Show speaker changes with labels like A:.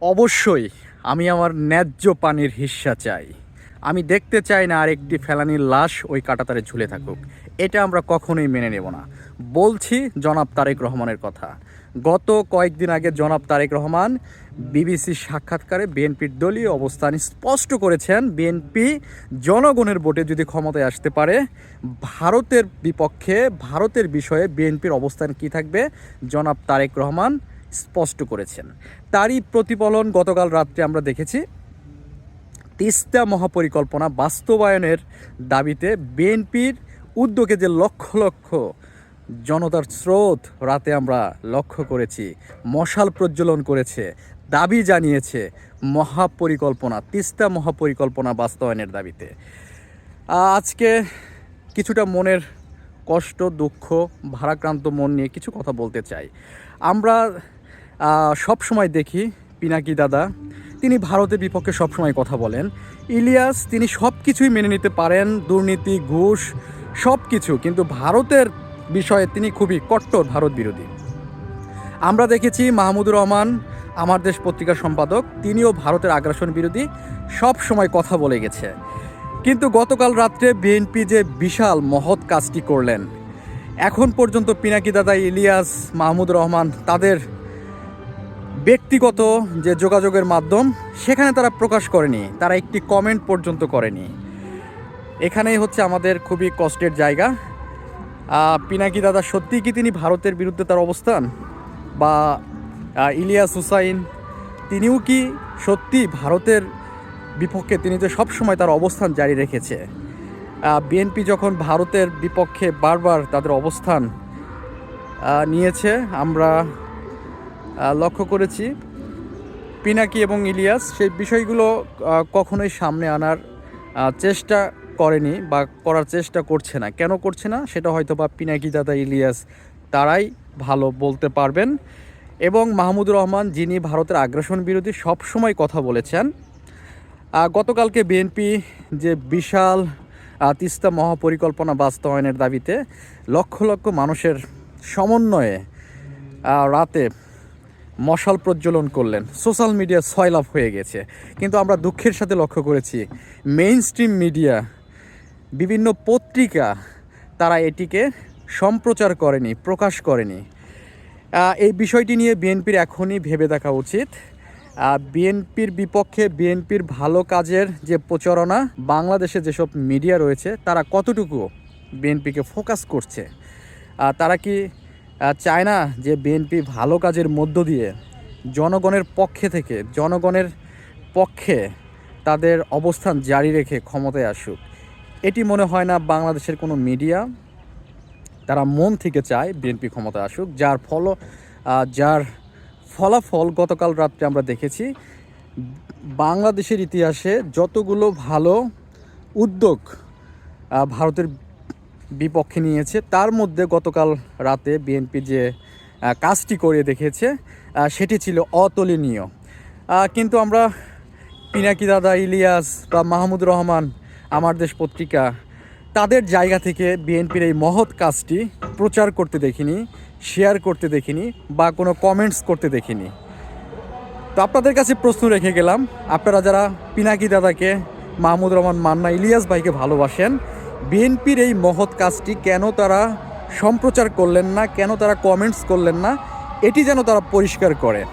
A: অবশ্যই আমি আমার ন্যায্য পানির হিস্সা চাই। আমি দেখতে চাই না আরেকটি ফেলানির লাশ ওই কাটাতারে ঝুলে থাকুক। এটা আমরা কখনোই মেনে নেব না। বলছি জনাব তারেক রহমানের কথা। গত কয়েকদিন আগে জনাব তারেক রহমান বিবিসির সাক্ষাৎকারে বিএনপির দলীয় অবস্থান স্পষ্ট করেছেন। বিএনপি জনগণের ভোটে যদি ক্ষমতায় আসতে পারে, ভারতের বিপক্ষে, ভারতের বিষয়ে বিএনপির অবস্থান কি থাকবে? জনাব তারেক রহমান স্পষ্ট করেছেন। তারই প্রতিফলন গতকাল রাত্রে আমরা দেখেছি। তিস্তা মহাপরিকল্পনা বাস্তবায়নের দাবিতে বিএনপির উদ্যোগে যে লক্ষ লক্ষ জনতার স্রোত রাতে আমরা লক্ষ্য করেছি, মশাল প্রজ্বলন করেছে, দাবি জানিয়েছে মহাপরিকল্পনা, তিস্তা মহাপরিকল্পনা বাস্তবায়নের দাবিতে। আজকে কিছুটা মনের কষ্ট, দুঃখ, ভারাক্রান্ত মন নিয়ে কিছু কথা বলতে চাই। আমরা সব সময় দেখি পিনাকি দাদা। তিনি ভারতের বিপক্ষে সবসময় কথা বলেন। ইলিয়াস, তিনি সব কিছুই মেনে নিতে পারেন, দুর্নীতি, ঘুষ সব কিছু কিন্তু ভারতের বিষয়ে তিনি খুবই কট্টর ভারত বিরোধী। আমরা দেখেছি মাহমুদুর রহমান, আমার দেশ পত্রিকার সম্পাদক, তিনিও ভারতের আগ্রাসন বিরোধী সব সময় কথা বলে গেছে। কিন্তু গতকাল রাত্রে বিএনপি যে বিশাল মহৎ কাজটি করলেন, এখন পর্যন্ত পিনাকি দাদা, ইলিয়াস মাহমুদ রহমান, তাদের ব্যক্তিগত যে যোগাযোগের মাধ্যম, সেখানে তারা প্রকাশ করেনি, তারা একটি কমেন্ট পর্যন্ত করেনি। এখানেই হচ্ছে আমাদের খুবই কষ্টের জায়গা। পিনাকি দাদা, সত্যিই কি তিনি ভারতের বিরুদ্ধে তার অবস্থান? বা ইলিয়াস হুসাইন, তিনিও কি সত্যি ভারতের বিপক্ষে তিনি যে সবসময় তার অবস্থান জারি রেখেছে? বিএনপি যখন ভারতের বিপক্ষে বারবার তাদের অবস্থান নিয়েছে, আমরা লক্ষ্য করেছি। পিনাকি এবং ইলিয়াস সেই বিষয়গুলো কখনোই সামনে আনার চেষ্টা করেনি বা করার চেষ্টা করছে না। কেন করছে না? সেটা হয়তো বা পিনাকি দাদা, ইলিয়াস তারাই ভালো বলতে পারবেন। এবং মাহমুদুর রহমান যিনি ভারতের আগ্রাসন বিরোধী সবসময় কথা বলেছেন গতকালকে বিএনপি যে বিশাল তিস্তা মহাপরিকল্পনা বাস্তবায়নের দাবিতে লক্ষ লক্ষ মানুষের সমন্বয়ে রাতে মশাল প্রজ্বলন করলেন। সোশ্যাল মিডিয়া সয়লাভ হয়ে গেছে। কিন্তু আমরা দুঃখের সাথে লক্ষ্য করেছি মেইন স্ট্রিম মিডিয়া বিভিন্ন পত্রিকা, তারা এটিকে সম্প্রচার করেনি, প্রকাশ করেনি। এই বিষয়টি নিয়ে বিএনপির এখনই ভেবে দেখা উচিত। বিএনপির বিপক্ষে বিএনপির ভালো কাজের যে প্রচারণা, বাংলাদেশে যেসব মিডিয়া রয়েছে, তারা কতটুকু বিএনপিকে ফোকাস করছে? তারা কি চায় না যে বিএনপি ভালো কাজের মধ্য দিয়ে জনগণের পক্ষে থেকে, জনগণের পক্ষে তাদের অবস্থান জারি রেখে ক্ষমতায় আসুক। এটি মনে হয় না বাংলাদেশের কোনো মিডিয়া তারা মন থেকে চায় বিএনপি ক্ষমতায় আসুক, যার ফল যার ফলাফল গতকাল রাত্রে আমরা দেখেছি। বাংলাদেশের ইতিহাসে যতগুলো ভালো উদ্যোগ ভারতের বিপক্ষে নিয়েছে। তার মধ্যে গতকাল রাতে বিএনপি যে কাজটি করে দেখেছে সেটি ছিল অতুলনীয়। কিন্তু আমরা পিনাকি দাদা, ইলিয়াস বা মাহমুদ রহমান, আমার দেশ পত্রিকা, তাদের জায়গা থেকে বিএনপির এই মহৎ কাজটি প্রচার করতে দেখিনি শেয়ার করতে দেখিনি বা কোনো কমেন্টস করতে দেখিনি। তো আপনাদের কাছে প্রশ্ন রেখে গেলাম, আপনারা যারা পিনাকি দাদাকে, মাহমুদ রহমান, মান্না, ইলিয়াস ভাইকে ভালোবাসেন বিএনপির এই মহৎ কাজটি কেন তারা সম্প্রচার করলেন না? কেন তারা কমেন্টস করলেন না? এটি যেন তারা পরিষ্কার করে।